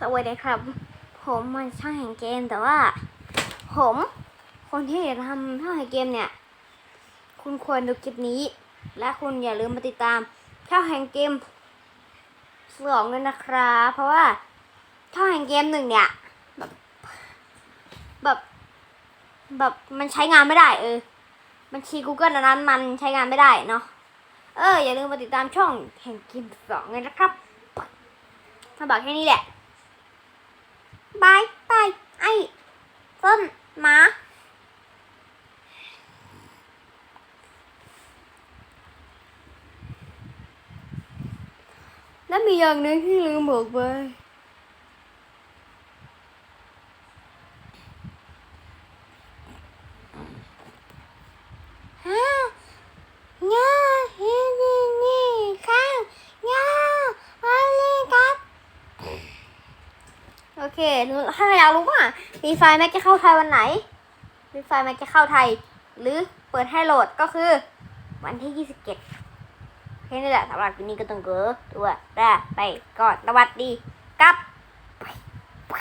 สวัสดีครับ ผมมันช่างแห่งเกมแต่ว่า ผม คนที่ทำช่างแห่งเกมเนี่ย คุณควรดูคลิปนี้ และคุณอย่าลืมมาติดตามช่างแห่งเกมสองด้วยนะครับ เพราะว่าช่างแห่งเกมหนึ่งเนี่ยแบบแบบแบบมันใช้งานไม่ได้เออบัญชี Google อันนั้นมันใช้งานไม่ได้เนาะเอออย่าลืมมาติดตามช่องแห่งเกมสองเลยนะครับถ้าบอกแค่นี้แหละ บายบายไอ้ต้นหมาแล้วมีอย่างหนึงที่ลืมบอกไปฮะง่าเฮ้นี่นี่ข้างง่าอะไรครับ โอเคหนูถ้าอยากรู้ว่ามีไฟล์แม็กจะเข้าไทยวันไหนมีไฟล์แม็กจะเข้าไทย หรือเปิดให้โหลดก็คือ วันที่ 27แค่นี้แหละสำหรับวันนี้ก็ต้องเกอตัวได้ไปก่อนสวัสดีครับไปไป